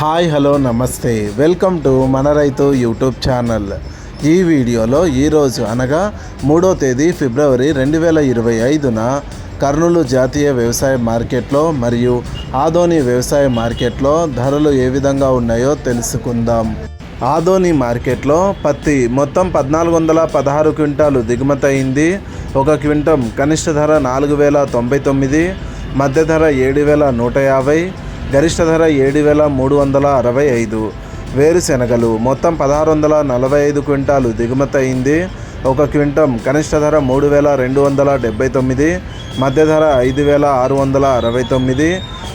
Hi hello నమస్తే. Welcome to మన రైతు యూట్యూబ్ ఛానల్. ఈ వీడియోలో ఈరోజు అనగా మూడో తేదీ ఫిబ్రవరి రెండు వేల ఇరవై ఐదున కర్నూలు జాతీయ వ్యవసాయ మార్కెట్లో మరియు ఆదోని వ్యవసాయ మార్కెట్లో ధరలు ఏ విధంగా ఉన్నాయో తెలుసుకుందాం. ఆదోని మార్కెట్లో పత్తి మొత్తం పద్నాలుగు వందల పదహారు క్వింటాలు దిగుమతి అయింది. ఒక క్వింటం కనిష్ట ధర నాలుగు వేల తొంభై తొమ్మిది మధ్య ధర ఏడు వేల నూట యాభై గరిష్ట ధర ఏడు వేల మూడు వందల అరవై ఐదు. వేరుశెనగలు మొత్తం పదహారు వందల నలభై ఐదు క్వింటాలు దిగుమతి అయింది. ఒక క్వింటం కనిష్ట ధర మూడు వేల రెండు వందల డెబ్బై తొమ్మిది. మధ్య ధర ఐదు వేల ఆరు వందల అరవై తొమ్మిది.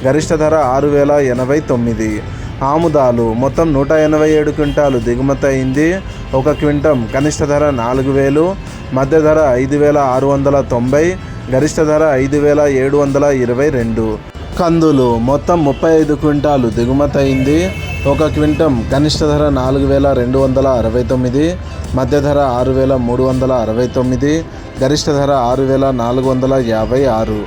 గరిష్ట ధర ఆరు వేల ఎనభై తొమ్మిది. ఆముదాలు మొత్తం నూట ఎనభై ఏడు క్వింటాలు దిగుమతి అయింది. ఒక క్వింటం కనిష్ట ధర నాలుగు వేలు. మధ్య ధర ఐదు వేల ఆరు వందల తొంభై. గరిష్ట ధర ఐదు వేల ఏడు వందల ఇరవై రెండు. కందులు మొత్తం ముప్పై ఐదు క్వింటాలు దిగుమతి అయింది. ఒక క్వింటం కనిష్ట ధర నాలుగు వేల రెండు వందల అరవై తొమ్మిది మధ్య ధర ఆరు వేల మూడు వందల అరవై తొమ్మిది గరిష్ట ధర ఆరు వేల నాలుగు వందల యాభై ఆరు.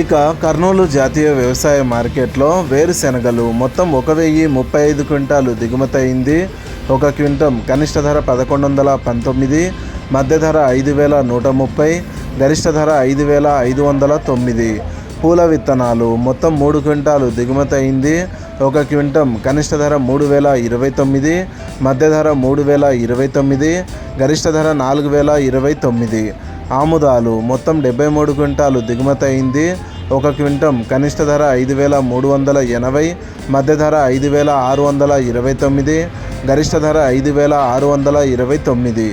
ఇక కర్నూలు జాతీయ వ్యవసాయ మార్కెట్లో వేరుశెనగలు మొత్తం ఒక వెయ్యి ముప్పై ఐదు క్వింటాలు దిగుమతి అయింది. ఒక క్వింటం కనిష్ట ధర పదకొండు వందల పంతొమ్మిది మధ్య ధర ఐదు వేల నూట ముప్పై గరిష్ట ధర ఐదు వేల ఐదు వందల తొమ్మిది. పూల విత్తనాలు మొత్తం మూడు క్వింటాలు దిగుమతి అయింది. ఒక క్వింటం కనిష్ట ధర మూడు వేల ఇరవై తొమ్మిది మధ్య ధర మూడు వేల ఇరవై తొమ్మిది గరిష్ట ధర నాలుగు వేల ఇరవై తొమ్మిది. ఆముదాలు మొత్తం డెబ్బై మూడు క్వింటాలు దిగుమతి అయింది. ఒక క్వింటం కనిష్ట ధర ఐదు వేల మూడు వందల ఎనభై మధ్య ధర ఐదు వేల ఆరు వందల ఇరవై తొమ్మిది గరిష్ట ధర ఐదు వేల ఆరు వందల ఇరవై తొమ్మిది.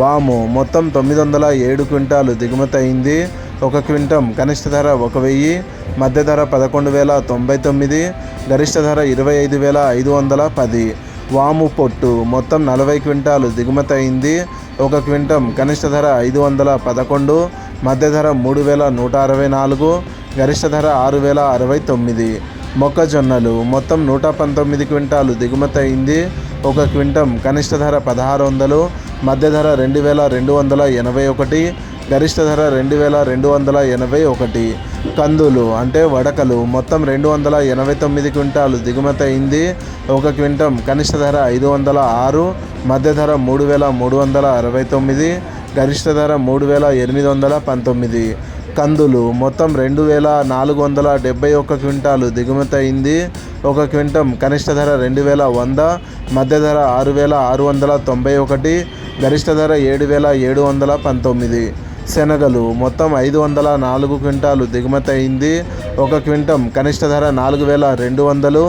వాము మొత్తం తొమ్మిది వందల ఏడు క్వింటాలు దిగుమతి అయింది. ఒక క్వింటం. కనిష్ట ధర ఒక వెయ్యి మధ్య ధర పదకొండు వేల తొంభై తొమ్మిది గరిష్ట ధర ఇరవై ఐదు వేల ఐదు వందల పది. వాము పొట్టు మొత్తం నలభై క్వింటాలు దిగుమతి అయింది. ఒక క్వింటం కనిష్ట ధర ఐదు వందల పదకొండు మధ్య ధర మూడు వేల నూట అరవై నాలుగు గరిష్ట ధర ఆరు వేల అరవై తొమ్మిది. మొక్కజొన్నలు మొత్తం నూట పంతొమ్మిది క్వింటాలు దిగుమతి అయింది. ఒక క్వింటం కనిష్ట ధర పదహారు వందలు మధ్య ధర రెండు వేల రెండు వందల ఎనభై ఒకటి గరిష్ట ధర రెండు వేల రెండు వందల ఎనభై ఒకటి. కందులు అంటే వడకలు మొత్తం రెండు వందల ఎనభై తొమ్మిది క్వింటాలు దిగుమతి అయింది. ఒక క్వింటం కనిష్ట ధర ఐదు వందల ఆరు మధ్య ధర మూడు వేల మూడు వందల అరవై తొమ్మిది గరిష్ట ధర మూడు వేల ఎనిమిది వందల పంతొమ్మిది. కందులు మొత్తం రెండు వేల నాలుగు వందల డెబ్బై ఒక్క క్వింటాలు దిగుమతి అయింది. ఒక క్వింటం కనిష్ట ధర రెండు వేల వంద మధ్య ధర ఆరు వేల ఆరు వందల తొంభై ఒకటి గరిష్ట ధర ఏడు వేల ఏడు వందల పంతొమ్మిది. శనగలు. మొత్తం ఐదు వందల నాలుగు క్వింటాలు దిగుమతి అయింది. ఒక క్వింటం కనిష్ట ధర నాలుగు వేల రెండు వందలు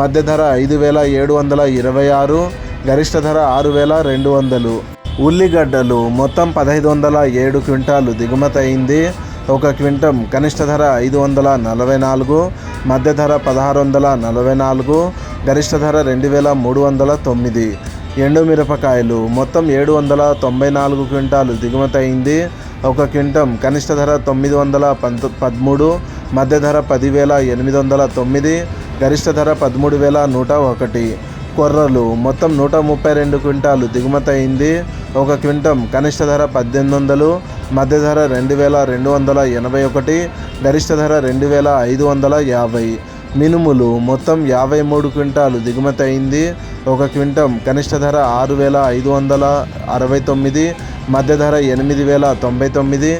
మధ్య ధర ఐదు వేల ఏడు వందల ఇరవై ఆరు గరిష్ట ధర ఆరు వేల రెండు వందలు. ఉల్లిగడ్డలు మొత్తం పదహైదు వందల ఏడు క్వింటాలు దిగుమతి అయింది. ఒక క్వింటం కనిష్ట ధర ఐదు వందల నలభై నాలుగు మధ్య ధర పదహారు వందల నలభై నాలుగు గరిష్ట ధర రెండు వేల మూడు వందల తొమ్మిది. ఎండుమిరపకాయలు మొత్తం ఏడు వందల తొంభై నాలుగు క్వింటాలు దిగుమతి అయింది. ఒక క్వింటం కనిష్ట ధర తొమ్మిది వందల పంత పదమూడు మధ్య ధర పదివేల ఎనిమిది వందల తొమ్మిది గరిష్ట ధర పదమూడు వేల నూట ఒకటి. కొర్రలు మొత్తం నూట ముప్పై రెండు క్వింటాలు దిగుమతి అయింది ఒక క్వింటం కనిష్ట ధర పద్దెనిమిది వందలు మధ్య ధర రెండు వేల రెండు వందల ఎనభై ఒకటి గరిష్ట ధర రెండు వేల ఐదు వందల యాభై. మినుములు మొత్తం యాభై మూడు క్వింటాలు దిగుమతి అయింది ఒక క్వింటం కనిష్ట ధర ఆరు వేల ఐదు వందల అరవై తొమ్మిది మధ్య ధర ఎనిమిది వేల తొంభై తొమ్మిది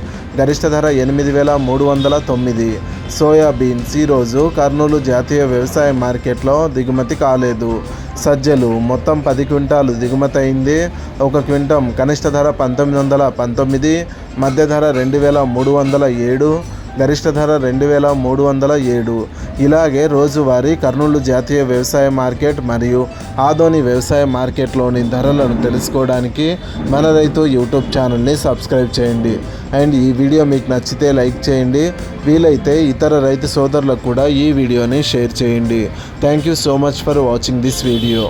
గరిష్ట ధర ఎనిమిది వేల మూడు వందల తొమ్మిది. సోయాబీన్స్ ఈరోజు కర్నూలు జాతీయ వ్యవసాయ మార్కెట్లో దిగుమతి కాలేదు. సజ్జలు మొత్తం పది క్వింటాలు దిగుమతి అయింది. ఒక క్వింటం కనిష్ట ధర పంతొమ్మిది వందల పంతొమ్మిది మధ్య ధర రెండు వేల మూడు వందల ఏడు గరిష్ట ధర రెండు వేల మూడు వందల ఏడు. ఇలాగే రోజువారీ కర్నూలు జాతీయ వ్యవసాయ మార్కెట్ మరియు ఆదోని వ్యవసాయ మార్కెట్లోని ధరలను తెలుసుకోవడానికి మన రైతు యూట్యూబ్ ఛానల్ని సబ్స్క్రైబ్ చేయండి. అండ్ ఈ వీడియో మీకు నచ్చితే లైక్ చేయండి. వీలైతే ఇతర రైతు సోదరులకు కూడా ఈ వీడియోని షేర్ చేయండి. Thank you so much for watching this video.